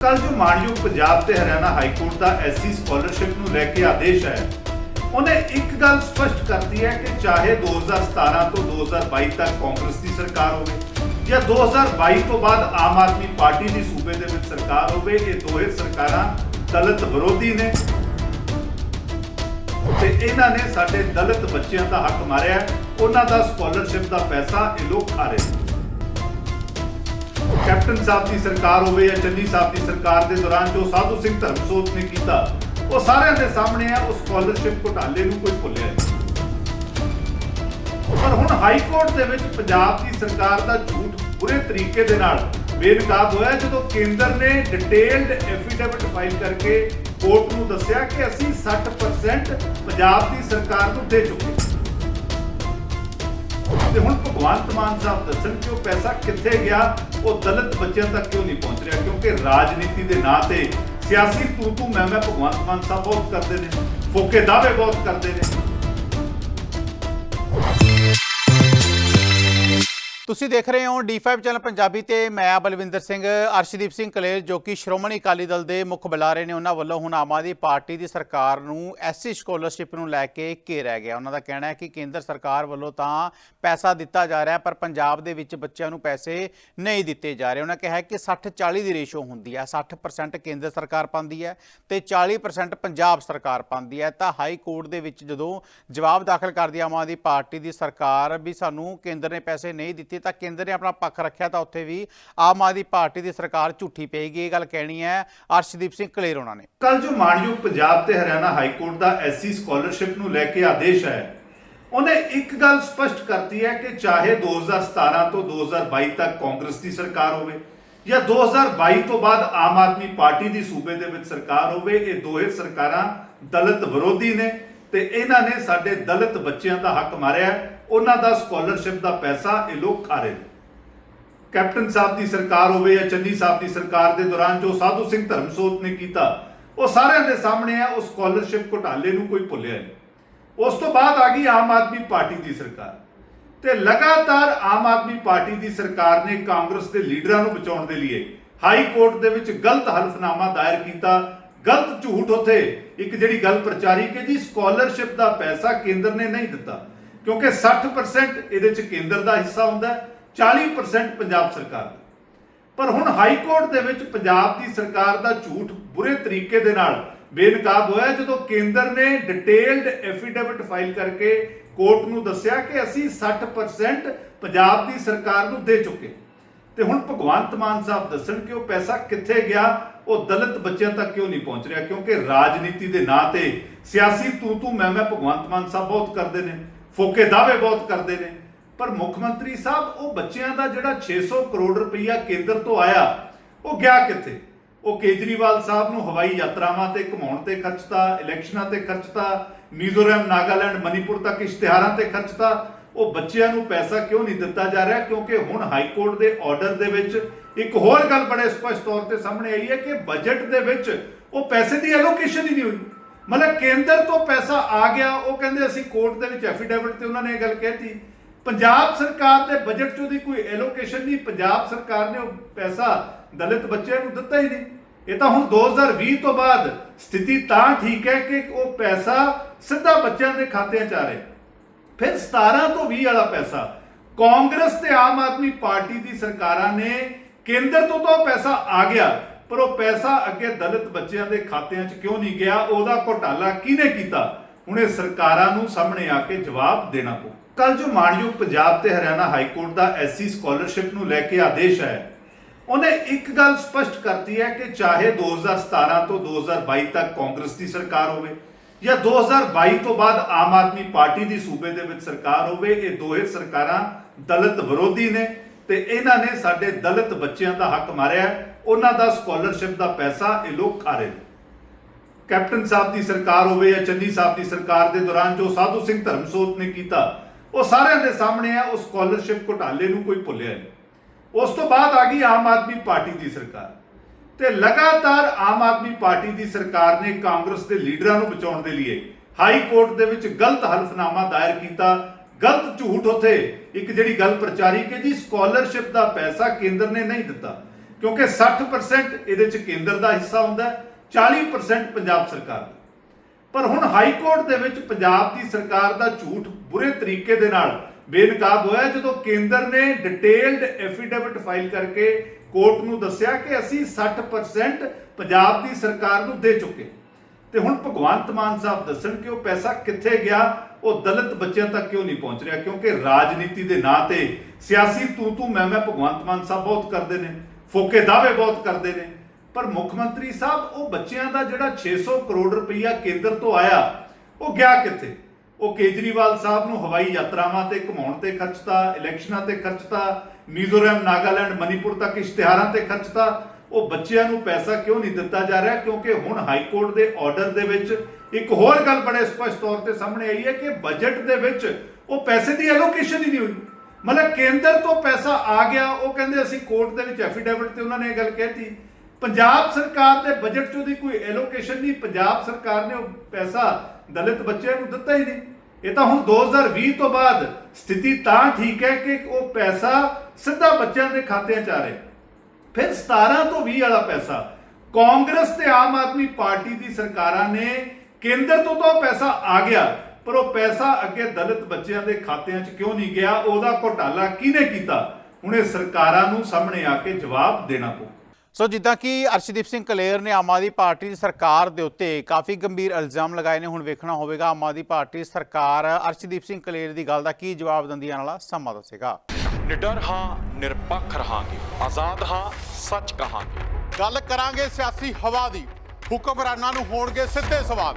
ਕੱਲ ਜੋ ਮਾਨਯੋਗ ਪੰਜਾਬ ਤੇ ਹਰਿਆਣਾ ਹਾਈ ਕੋਰਟ ਦਾ ਐਸਸੀ ਸਕਾਲਰਸ਼ਿਪ ਨੂੰ ਲੈ ਕੇ ਆਦੇਸ਼ ਹੈ, ਉਹਨੇ ਇੱਕ ਗੱਲ ਸਪਸ਼ਟ ਕਰਤੀ ਹੈ ਕਿ ਚਾਹੇ 2017 ਤੋਂ 2022 ਤੱਕ ਕਾਂਗਰਸ ਦੀ ਸਰਕਾਰ ਹੋਵੇ ਜਾਂ 2022 ਤੋਂ ਬਾਅਦ ਆਮ ਆਦਮੀ ਪਾਰਟੀ ਦੀ ਸੂਬੇ ਦੇ ਵਿੱਚ ਸਰਕਾਰ ਹੋਵੇ, ਇਹ ਦੋਹੇ ਸਰਕਾਰਾਂ ਦਲਿਤ ਵਿਰੋਧੀ ਨੇ। ਤੇ ਇਹਨਾਂ ਨੇ ਸਾਡੇ ਦਲਿਤ ਬੱਚਿਆਂ ਦਾ ਹੱਕ ਮਾਰਿਆ, ਉਹਨਾਂ ਦਾ ਸਕਾਲਰਸ਼ਿਪ ਦਾ ਪੈਸਾ ਇਹ ਲੋਕ ਖਾ ਰਹੇ ਨੇ। ਕੈਪਟਨ ਸਾਹਿਬ ਦੀ ਸਰਕਾਰ ਹੋਵੇ ਜਾਂ ਚੰਨੀ ਸਾਹਿਬ ਦੀ ਸਰਕਾਰ ਦੇ ਦੌਰਾਨ ਜੋ ਸਾਧੂ ਸਿੰਘ ਧਰਮਸੋਤ ਨੇ ਕੀਤਾ, ਉਹ ਸਾਰਿਆਂ ਦੇ ਸਾਹਮਣੇ ਹੈ ਉਸ ਸਕਾਲਰਸ਼ਿਪ ਘੁਟਾਲੇ ਨੂੰ ਕੋਈ ਭੁੱਲਿਆ ਪਰ ਹੁਣ ਹਾਈ ਕੋਰਟ ਦੇ ਵਿੱਚ ਪੰਜਾਬ ਦੀ ਸਰਕਾਰ ਦਾ ਝੂਠ ਬੁਰੇ ਤਰੀਕੇ ਦੇ ਨਾਲ ਬੇਨਕਾਬ ਹੋਇਆ, ਜਦੋਂ ਕੇਂਦਰ ਨੇ ਡਿਟੇਲਡ ਐਫੀਡੇਵਿਟ ਫਾਈਲ ਕਰਕੇ ਕੋਰਟ ਨੂੰ ਦੱਸਿਆ ਕਿ ਅਸੀਂ 60% ਪੰਜਾਬ ਦੀ ਸਰਕਾਰ ਨੂੰ ਦੇ ਚੁੱਕੇ ਤੇ ਹੁਣ ਭਗਵੰਤ ਮਾਨ ਸਾਹਿਬ ਦੱਸਣ ਕਿ ਉਹ ਪੈਸਾ ਕਿੱਥੇ ਗਿਆ ਉਹ ਦਲਿਤ ਬੱਚਿਆਂ ਤੱਕ ਕਿਉਂ ਨਹੀਂ ਪਹੁੰਚ ਰਿਹਾ? ਕਿਉਂਕਿ ਰਾਜਨੀਤੀ ਦੇ ਨਾਂ ਤੇ ਸਿਆਸੀ ਤੂ ਤੂ ਮੈਂ ਮੈਂ ਭਗਵੰਤ ਮਾਨ ਸਾਹਿਬ ਬਹੁਤ ਕਰਦੇ ਨੇ, ਫੋਕੇ ਦਾਅਵੇ ਬਹੁਤ ਕਰਦੇ ਨੇ। ਤੁਸੀਂ ਦੇਖ ਰਹੇ ਹੋ D5 ਚੈਨਲ ਪੰਜਾਬੀ ਤੇ ਮੈਂ ਬਲਵਿੰਦਰ ਸਿੰਘ, ਅਰਸ਼ਦੀਪ ਸਿੰਘ ਕਲੇਰ, ਜੋ ਕਿ ਸ਼੍ਰੋਮਣੀ ਅਕਾਲੀ ਦਲ ਦੇ ਮੁੱਖ ਬੁਲਾਰੇ ਨੇ। ਉਹਨਾਂ ਵੱਲੋਂ ਹੁਣ ਆਮ ਆਦਮੀ ਪਾਰਟੀ ਦੀ ਸਰਕਾਰ ਨੂੰ ਐਸਸੀ ਸਕਾਲਰਸ਼ਿਪ ਨੂੰ ਲੈ ਕੇ ਘੇਰਿਆ ਗਿਆ। ਉਹਨਾਂ ਦਾ ਕਹਿਣਾ ਹੈ ਕਿ ਕੇਂਦਰ ਸਰਕਾਰ ਵੱਲੋਂ ਤਾਂ ਪੈਸਾ ਦਿੱਤਾ ਜਾ ਰਿਹਾ, ਪਰ ਪੰਜਾਬ ਦੇ ਵਿੱਚ ਬੱਚਿਆਂ ਨੂੰ ਪੈਸੇ ਨਹੀਂ ਦਿੱਤੇ ਜਾ ਰਹੇ। ਉਹਨਾਂ ਕਿਹਾ ਕਿ 60 40 ਦੀ ਰੇਸ਼ੋ ਹੁੰਦੀ ਹੈ। 60% ਕੇਂਦਰ ਸਰਕਾਰ ਪਾਉਂਦੀ ਹੈ ਤੇ 40% ਪੰਜਾਬ ਸਰਕਾਰ ਪਾਉਂਦੀ ਹੈ। ਤਾਂ ਹਾਈ ਕੋਰਟ ਦੇ ਵਿੱਚ ਜਦੋਂ ਜਵਾਬ ਦਾਖਲ ਕਰਦੀ ਆਮ ਆਦਮੀ ਪਾਰਟੀ ਦੀ ਸਰਕਾਰ ਵੀ ਸਾਨੂੰ ਕੇਂਦਰ ਨੇ ਪੈਸੇ ਨਹੀਂ ਦਿੱਤੇ ਤਾਂ ਕੇਂਦਰ ਨੇ ਆਪਣਾ ਪੱਖ ਰੱਖਿਆ ਤਾਂ ਉੱਥੇ ਵੀ ਆਮ ਆਦਮੀ ਪਾਰਟੀ ਦੀ ਸਰਕਾਰ ਝੂਠੀ ਪਏਗੀ, ਇਹ ਗੱਲ ਕਹਿਣੀ ਹੈ ਅਰਸ਼ਦੀਪ ਸਿੰਘ ਕਲੇਰ ਉਹਨਾਂ ਨੇ। ਕੱਲ ਜੋ ਮਾਨਯੋਗ ਪੰਜਾਬ ਤੇ ਹਰਿਆਣਾ ਹਾਈ ਕੋਰਟ ਦਾ ਐਸਸੀ ਸਕਾਲਰਸ਼ਿਪ ਨੂੰ ਲੈ ਕੇ ਆਦੇਸ਼ ਹੈ ਉਹਨੇ ਇੱਕ ਗੱਲ ਸਪਸ਼ਟ ਕਰਤੀ ਹੈ ਕਿ ਚਾਹੇ 2017 ਤੋਂ 2022 ਤੱਕ ਕਾਂਗਰਸ ਦੀ ਸਰਕਾਰ ਹੋਵੇ ਜਾਂ 2022 ਤੋਂ ਬਾਅਦ ਆਮ ਆਦਮੀ ਪਾਰਟੀ ਦੀ ਸੂਬੇ ਦੇ ਵਿੱਚ ਸਰਕਾਰ ਹੋਵੇ, ਇਹ ਦੋਹੇ ਸਰਕਾਰਾਂ ਦਲਿਤ ਵਿਰੋਧੀ ਨੇ ਤੇ ਇਹਨਾਂ ਨੇ ਸਾਡੇ ਦਲਿਤ ਬੱਚਿਆਂ ਦਾ ਹੱਕ ਮਾਰਿਆ। ਉਹਨਾਂ ਦਾ ਸਕਾਲਰਸ਼ਿਪ ਦਾ ਪੈਸਾ ਇਹ ਲੋਕ ਖਾ ਰਹੇ ਨੇ। ਕੈਪਟਨ ਸਾਹਿਬ ਦੀ ਸਰਕਾਰ ਹੋਵੇ ਜਾਂ ਚੰਨੀ ਸਾਹਿਬ ਦੀ ਸਰਕਾਰ ਦੇ ਦੌਰਾਨ ਜੋ ਸਾਧੂ ਸਿੰਘ ਧਰਮਸੋਤ ਨੇ ਕੀਤਾ, ਉਹ ਸਾਰਿਆਂ ਦੇ ਸਾਹਮਣੇ ਆ ਉਸ ਸਕਾਲਰਸ਼ਿਪ ਘੁਟਾਲੇ ਨੂੰ ਕੋਈ ਭੁੱਲਿਆ ਨਹੀਂ। ਉਸ ਤੋਂ ਬਾਅਦ ਆ ਗਈ ਆਮ ਆਦਮੀ ਪਾਰਟੀ ਦੀ ਸਰਕਾਰ। ਤੇ ਲਗਾਤਾਰ ਆਮ ਆਦਮੀ ਪਾਰਟੀ ਦੀ ਸਰਕਾਰ ਨੇ ਕਾਂਗਰਸ ਦੇ ਲੀਡਰਾਂ ਨੂੰ ਬਚਾਉਣ ਦੇ ਲਈ ਹਾਈ ਕੋਰਟ ਦੇ ਵਿੱਚ ਗਲਤ ਹਲਫਨਾਮਾ ਦਾਇਰ ਕੀਤਾ। ਗਲਤ ਝੂਠ ਉੱਥੇ ਇੱਕ ਜਿਹੜੀ ਗੱਲ ਪ੍ਰਚਾਰੀ ਕਿ ਜੀ, ਸਕਾਲਰਸ਼ਿਪ ਦਾ ਪੈਸਾ ਕੇਂਦਰ ਨੇ ਨਹੀਂ ਦਿੱਤਾ। ਕਿਉਂਕਿ 60% ਇਹਦੇ ਚ ਕੇਂਦਰ ਦਾ ਹਿੱਸਾ ਹੁੰਦਾ ਹੈ 40% ਪੰਜਾਬ ਸਰਕਾਰ ਦਾ। ਪਰ ਹੁਣ ਹਾਈ ਕੋਰਟ ਦੇ ਵਿੱਚ ਪੰਜਾਬ ਦੀ ਸਰਕਾਰ ਦਾ ਝੂਠ ਬੁਰੇ ਤਰੀਕੇ ਦੇ ਨਾਲ ਬੇਨਕਾਬ ਹੋਇਆ ਜਦੋਂ ਕੇਂਦਰ ਨੇ ਡਿਟੇਲਡ ਐਫੀਡੇਵਿਟ ਫਾਈਲ ਕਰਕੇ ਕੋਰਟ ਨੂੰ ਦੱਸਿਆ ਕਿ ਅਸੀਂ 60% ਪੰਜਾਬ ਦੀ ਸਰਕਾਰ ਨੂੰ ਦੇ ਚੁੱਕੇ ਤੇ ਹੁਣ ਭਗਵੰਤ ਮਾਨ ਸਾਹਿਬ ਦੱਸਣ ਕਿ ਉਹ ਪੈਸਾ ਕਿੱਥੇ ਗਿਆ, ਉਹ ਦਲਿਤ ਬੱਚਿਆਂ ਤੱਕ ਕਿਉਂ ਨਹੀਂ ਪਹੁੰਚ ਰਿਹਾ? ਕਿਉਂਕਿ ਰਾਜਨੀਤੀ ਦੇ ਨਾਂ ਤੇ ਸਿਆਸੀ ਤੂੰ ਤੂੰ ਮੈਂ ਮੈਂ ਭਗਵੰਤ ਮਾਨ ਸਾਹਿਬ ਬਹੁਤ ਕਰਦੇ ਨੇ। ਫੋਕੇ ਦਾਅਵੇ ਬਹੁਤ ਕਰਦੇ ਨੇ। ਪਰ ਮੁੱਖ ਮੰਤਰੀ ਸਾਹਿਬ, ਉਹ ਬੱਚਿਆਂ ਦਾ ਜਿਹੜਾ 600 ਕਰੋੜ ਰੁਪਈਆ ਕੇਂਦਰ ਤੋਂ ਆਇਆ, ਉਹ ਗਿਆ ਕਿੱਥੇ? ਉਹ ਕੇਜਰੀਵਾਲ ਸਾਹਿਬ ਨੂੰ ਹਵਾਈ ਯਾਤਰਾਵਾਂ ਤੇ ਘੁਮਾਉਣ ਤੇ ਖਰਚਤਾ, ਇਲੈਕਸ਼ਨਾਂ ਤੇ ਖਰਚਤਾ, ਮਿਜ਼ੋਰਮ, ਨਾਗਾਲੈਂਡ, ਮਨੀਪੁਰ ਤੱਕ ਇਸ਼ਤਿਹਾਰਾਂ ਤੇ ਖਰਚਤਾ। ਉਹ ਬੱਚਿਆਂ ਨੂੰ ਪੈਸਾ ਕਿਉਂ ਨਹੀਂ ਦਿੱਤਾ ਜਾ ਰਿਹਾ? ਕਿਉਂਕਿ ਹੁਣ ਹਾਈ ਕੋਰਟ ਦੇ ਆਰਡਰ ਦੇ ਵਿੱਚ ਇੱਕ ਹੋਰ ਗੱਲ ਬੜੇ ਸਪਸ਼ਟ ਤੌਰ ਤੇ ਸਾਹਮਣੇ ਆਈ ਹੈ ਕਿ ਬਜਟ ਦੇ ਵਿੱਚ ਉਹ ਪੈਸੇ ਦੀ ਐਲੋਕੇਸ਼ਨ ਹੀ ਨਹੀਂ ਹੋਈ। ਮਤਲਬ ਕੇਂਦਰ ਤੋਂ ਪੈਸਾ ਆ ਗਿਆ, ਉਹ ਕਹਿੰਦੇ ਅਸੀਂ ਕੋਰਟ ਦੇ ਵਿੱਚ ਐਫੀਡੇਵਿਟ ਤੇ ਉਹਨਾਂ ਨੇ ਇਹ ਗੱਲ ਕਹਿਤੀ। ਪੰਜਾਬ ਸਰਕਾਰ ਦੇ ਬਜਟ 'ਚੋਂ ਦੀ ਕੋਈ ਐਲੋਕੇਸ਼ਨ ਨਹੀਂ, ਪੰਜਾਬ ਸਰਕਾਰ ਨੇ ਉਹ ਪੈਸਾ ਦਲਿਤ ਬੱਚਿਆਂ ਨੂੰ ਦਿੱਤਾ ਹੀ ਨਹੀਂ। ਇਹ ਤਾਂ ਹੁਣ 2020 ਤੋਂ ਬਾਅਦ ਸਥਿਤੀ ਤਾਂ ਠੀਕ ਹੈ ਕਿ ਉਹ ਪੈਸਾ ਸਿੱਧਾ ਬੱਚਿਆਂ ਦੇ ਖਾਤਿਆਂ 'ਚ ਆ ਰਿਹਾ। ਫਿਰ 17 ਤੋਂ 20 ਵਾਲਾ ਪੈਸਾ, ਕਾਂਗਰਸ ਤੇ ਆਮ ਆਦਮੀ ਪਾਰਟੀ ਦੀ ਸਰਕਾਰਾਂ ਨੇ ਕੇਂਦਰ ਤੋਂ ਤਾਂ ਉਹ ਪੈਸਾ ਆ ਗਿਆ। ਪਰ ਉਹ ਪੈਸਾ ਅੱਗੇ ਦਲਿਤ ਬੱਚਿਆਂ ਦੇ ਖਾਤਿਆਂ 'ਚ ਕਿਉਂ ਨਹੀਂ ਗਿਆ? ਉਹਦਾ ਘੋਟਾਲਾ ਕਿਹਨੇ ਕੀਤਾ? ਹੁਣ ਸਰਕਾਰਾਂ ਨੂੰ ਸਾਹਮਣੇ ਆ ਕੇ ਜਵਾਬ ਦੇਣਾ ਪਊ। ਕੱਲ ਜੋ ਮਾਣਯੋਗ ਪੰਜਾਬ ਤੇ ਹਰਿਆਣਾ ਹਾਈ ਕੋਰਟ ਦਾ ਐਸਸੀ ਸਕਾਲਰਸ਼ਿਪ ਨੂੰ ਲੈ ਕੇ ਆਦੇਸ਼ ਹੈ, ਉਹਨੇ ਇੱਕ ਗੱਲ ਸਪਸ਼ਟ ਕਰਤੀ ਹੈ ਕਿ ਚਾਹੇ 2017 ਤੋਂ 2022 ਤੱਕ ਕਾਂਗਰਸ ਦੀ ਸਰਕਾਰ ਹੋਵੇ ਜਾਂ 2022 ਤੋਂ ਬਾਅਦ ਆਮ ਆਦਮੀ ਪਾਰਟੀ ਦੀ ਸੂਬੇ ਦੇ ਵਿੱਚ ਸਰਕਾਰ ਹੋਵੇ, ਇਹ ਦੋਹੇ ਸਰਕਾਰਾਂ ਦਲਿਤ ਵਿਰੋਧੀ ਨੇ ਤੇ ਇਹਨਾਂ ਨੇ ਸਾਡੇ ਦਲਿਤ ਬੱਚਿਆਂ ਦਾ ਹੱਕ ਮਾਰਿਆ ਉਹਨਾਂ ਦਾ ਸਕਾਲਰਸ਼ਿਪ ਦਾ ਪੈਸਾ ਇਹ ਲੋਕ ਖਾ ਰਹੇ ਨੇ। ਕੈਪਟਨ ਸਾਹਿਬ ਦੀ ਸਰਕਾਰ ਹੋਵੇ ਜਾਂ ਚੰਨੀ ਸਾਹਿਬ ਦੀ ਸਰਕਾਰ ਦੇ ਦੌਰਾਨ ਜੋ ਸਾਧੂ ਸਿੰਘ ਧਰਮਸੋਤ ਨੇ ਕੀਤਾ, ਉਹ ਸਾਰਿਆਂ ਦੇ ਸਾਹਮਣੇ ਆ ਉਸ ਸਕਾਲਰਸ਼ਿਪ ਘੁਟਾਲੇ ਨੂੰ ਕੋਈ ਭੁੱਲਿਆ ਨਹੀਂ। ਉਸ ਤੋਂ ਬਾਅਦ ਆ ਗਈ ਆਮ ਆਦਮੀ ਪਾਰਟੀ ਦੀ ਸਰਕਾਰ। ਤੇ ਲਗਾਤਾਰ ਆਮ ਆਦਮੀ ਪਾਰਟੀ ਦੀ ਸਰਕਾਰ ਨੇ ਕਾਂਗਰਸ ਦੇ ਲੀਡਰਾਂ ਨੂੰ ਬਚਾਉਣ ਦੇ ਲਈ ਹਾਈ ਕੋਰਟ ਦੇ ਵਿੱਚ ਗਲਤ ਹਲਫਨਾਮਾ ਦਾਇਰ ਕੀਤਾ। ਗਲਤ ਝੂਠ ਉੱਥੇ ਇੱਕ ਜਿਹੜੀ ਗੱਲ ਪ੍ਰਚਾਰੀ ਕਿ ਜੀ, ਸਕਾਲਰਸ਼ਿਪ ਦਾ ਪੈਸਾ ਕੇਂਦਰ ਨੇ ਨਹੀਂ ਦਿੱਤਾ। ਕਿਉਂਕਿ 60% ਇਹਦੇ ਚ ਕੇਂਦਰ ਦਾ ਹਿੱਸਾ ਹੁੰਦਾ ਹੈ 40% ਪੰਜਾਬ ਸਰਕਾਰ ਦਾ। ਪਰ ਹੁਣ ਹਾਈ ਕੋਰਟ ਦੇ ਵਿੱਚ ਪੰਜਾਬ ਦੀ ਸਰਕਾਰ ਦਾ ਝੂਠ ਬੁਰੇ ਤਰੀਕੇ ਦੇ ਨਾਲ ਬੇਨਕਾਬ ਹੋਇਆ ਜਦੋਂ ਕੇਂਦਰ ਨੇ ਡਿਟੇਲਡ ਐਫੀਡੇਵਿਟ ਫਾਈਲ ਕਰਕੇ ਕੋਰਟ ਨੂੰ ਦੱਸਿਆ ਕਿ ਅਸੀਂ 60% ਪੰਜਾਬ ਦੀ ਸਰਕਾਰ ਨੂੰ ਦੇ ਚੁੱਕੇ ਤੇ ਹੁਣ ਭਗਵੰਤ ਮਾਨ ਸਾਹਿਬ ਦੱਸਣ ਕਿ ਉਹ ਪੈਸਾ ਕਿੱਥੇ ਗਿਆ, ਉਹ ਦਲਿਤ ਬੱਚਿਆਂ ਤੱਕ ਕਿਉਂ ਨਹੀਂ ਪਹੁੰਚ ਰਿਹਾ? ਕਿਉਂਕਿ ਰਾਜਨੀਤੀ ਦੇ ਨਾਂ ਤੇ ਸਿਆਸੀ ਤੂੰ ਤੂੰ ਮੈਂ ਮੈਂ ਭਗਵੰਤ ਮਾਨ ਸਾਹਿਬ ਬਹੁਤ ਕਰਦੇ ਨੇ। ਫੋਕੇ ਦਾਅਵੇ ਬਹੁਤ ਕਰਦੇ ਨੇ। ਪਰ ਮੁੱਖ ਮੰਤਰੀ ਸਾਹਿਬ, ਉਹ ਬੱਚਿਆਂ ਦਾ ਜਿਹੜਾ 600 ਕਰੋੜ ਰੁਪਈਆ ਕੇਂਦਰ ਤੋਂ ਆਇਆ, ਉਹ ਗਿਆ ਕਿੱਥੇ? ਉਹ ਕੇਜਰੀਵਾਲ ਸਾਹਿਬ ਨੂੰ ਹਵਾਈ ਯਾਤਰਾਵਾਂ ਤੇ ਘੁਮਾਉਣ ਤੇ ਖਰਚਤਾ, ਇਲੈਕਸ਼ਨਾਂ ਤੇ ਖਰਚਤਾ, ਮਿਜ਼ੋਰਮ, ਨਾਗਾਲੈਂਡ, ਮਨੀਪੁਰ ਤੱਕ ਇਸ਼ਤਿਹਾਰਾਂ ਤੇ ਖਰਚਤਾ। ਉਹ ਬੱਚਿਆਂ ਨੂੰ ਪੈਸਾ ਕਿਉਂ ਨਹੀਂ ਦਿੱਤਾ ਜਾ ਰਿਹਾ? ਕਿਉਂਕਿ ਹੁਣ ਹਾਈ ਕੋਰਟ ਦੇ ਆਰਡਰ ਦੇ ਵਿੱਚ ਇੱਕ ਹੋਰ ਗੱਲ ਬੜੇ ਸਪਸ਼ਟ ਤੌਰ ਤੇ ਸਾਹਮਣੇ ਆਈ ਹੈ ਕਿ ਬਜਟ ਦੇ ਵਿੱਚ ਉਹ ਪੈਸੇ ਦੀ ਐਲੋਕੇਸ਼ਨ ਹੀ ਨਹੀਂ ਹੋਈ। ਮਤਲਬ ਕੇਂਦਰ ਤੋਂ ਪੈਸਾ ਆ ਗਿਆ, ਉਹ ਕਹਿੰਦੇ ਅਸੀਂ ਕੋਰਟ ਦੇ ਵਿੱਚ ਐਫੀਡੇਵਿਟ ਤੇ ਉਹਨਾਂ ਨੇ ਇਹ ਗੱਲ ਕਹਿਤੀ, ਪੰਜਾਬ ਸਰਕਾਰ ਦੇ ਬਜਟ 'ਚ ਉਹਦੀ ਕੋਈ ਐਲੋਕੇਸ਼ਨ ਨਹੀਂ, ਪੰਜਾਬ ਸਰਕਾਰ ਨੇ ਉਹ ਪੈਸਾ ਦਲਿਤ ਬੱਚਿਆਂ ਨੂੰ ਦਿੱਤਾ ਹੀ ਨਹੀਂ। ਇਹ ਤਾਂ ਹੁਣ 2020 ਤੋਂ ਬਾਅਦ ਸਥਿਤੀ ਤਾਂ ਠੀਕ ਹੈ ਕਿ ਉਹ ਪੈਸਾ ਸਿੱਧਾ ਬੱਚਿਆਂ ਦੇ ਖਾਤਿਆਂ 'ਚ ਆ ਰਿਹਾ। ਫਿਰ 17 ਤੋਂ 20 ਵਾਲਾ ਪੈਸਾ, ਕਾਂਗਰਸ ਤੇ ਆਮ ਆਦਮੀ ਪਾਰਟੀ ਦੀ ਸਰਕਾਰਾਂ ਨੇ ਕੇਂਦਰ ਤੋਂ ਤਾਂ ਉਹ ਪੈਸਾ ਆ ਗਿਆ। ਪਰ ਉਹ ਪੈਸਾ ਅੱਗੇ ਦਲਿਤ ਬੱਚਿਆਂ ਦੇ ਖਾਤਿਆਂ 'ਚ ਕਿਉਂ ਨਹੀਂ ਗਿਆ? ਉਹਦਾ ਘੋਟਾਲਾ ਕਿਹਨੇ ਕੀਤਾ? ਹੁਣ ਇਹ ਸਰਕਾਰਾਂ ਨੂੰ ਸਾਹਮਣੇ ਆ ਕੇ ਜਵਾਬ ਦੇਣਾ ਪਊ। ਸੋ ਜਿੱਦਾਂ ਕਿ ਅਰਸ਼ਦੀਪ ਸਿੰਘ ਕਲੇਰ ਨੇ ਆਮ ਆਦਮੀ ਪਾਰਟੀ ਦੀ ਸਰਕਾਰ ਦੇ ਉੱਤੇ ਕਾਫੀ ਗੰਭੀਰ ਇਲਜ਼ਾਮ ਲਗਾਏ ਨੇ ਹੁਣ ਵੇਖਣਾ ਹੋਵੇਗਾ ਆਮ ਆਦਮੀ ਪਾਰਟੀ ਸਰਕਾਰ ਅਰਸ਼ਦੀਪ ਸਿੰਘ ਕਲੇਰ ਦੀ ਗੱਲ ਦਾ ਕੀ ਜਵਾਬ ਦਿੰਦੀ ਆਉਣ ਵਾਲਾ ਸਮਾਂ ਦੱਸੇਗਾ। ਨਿਡਰ ਹਾਂ ਨਿਰਪੱਖ ਰਹਾਂਗੇ। ਆਜ਼ਾਦ ਹਾਂ ਸੱਚ ਕਹਾਂਗੇ। ਗੱਲ ਕਰਾਂਗੇ ਸਿਆਸੀ ਹਵਾ ਦੀ। ਹੁਕਮਰਾਨਾਂ ਨੂੰ ਹੋਣਗੇ ਸਿੱਧੇ ਸਵਾਲ।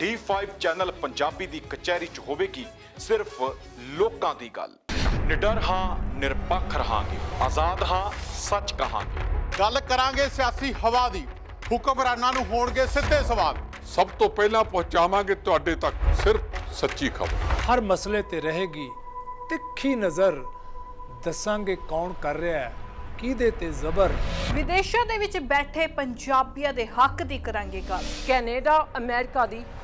D5 ਚੈਨਲ ਪੰਜਾਬੀ ਦੀ ਕਚਹਿਰੀ 'ਚ ਹੋਵੇਗੀ ਸਿਰਫ ਲੋਕਾਂ ਦੀ ਗੱਲ। ਨਿਡਰ ਹਾਂ ਨਿਰਪੱਖ ਰਹਾਂਗੇ। ਆਜ਼ਾਦ ਹਾਂ ਸੱਚ ਕਹਾਂਗੇ। ਗੱਲ ਕਰਾਂਗੇ ਸਿਆਸੀ ਹਵਾ ਦੀ। ਹੁਕਮਰਾਨਾਂ ਨੂੰ ਹੋਣਗੇ ਸਿੱਧੇ ਸਵਾਲ। ਸਭ ਤੋਂ ਪਹਿਲਾਂ ਪਹੁੰਚਾਵਾਂਗੇ ਤੁਹਾਡੇ ਤੱਕ ਸਿਰਫ ਸੱਚੀ ਖਬਰ। ਹਰ ਮਸਲੇ ਤੇ ਰਹੇਗੀ ਤਿੱਖੀ ਨਜ਼ਰ। ਦੱਸਾਂਗੇ ਕੌਣ ਕਰ ਰਿਹਾ ਹੈ ਕਿਹਦੇ ਤੇ ਜ਼ਬਰ। ਵਿਦੇਸ਼ਾਂ ਦੇ ਵਿੱਚ ਬੈਠੇ ਪੰਜਾਬੀਆਂ ਦੇ ਹੱਕ ਦੀ ਕਰਾਂਗੇ ਗੱਲ। ਕੈਨੇਡਾ ਅਮਰੀਕਾ ਦੀ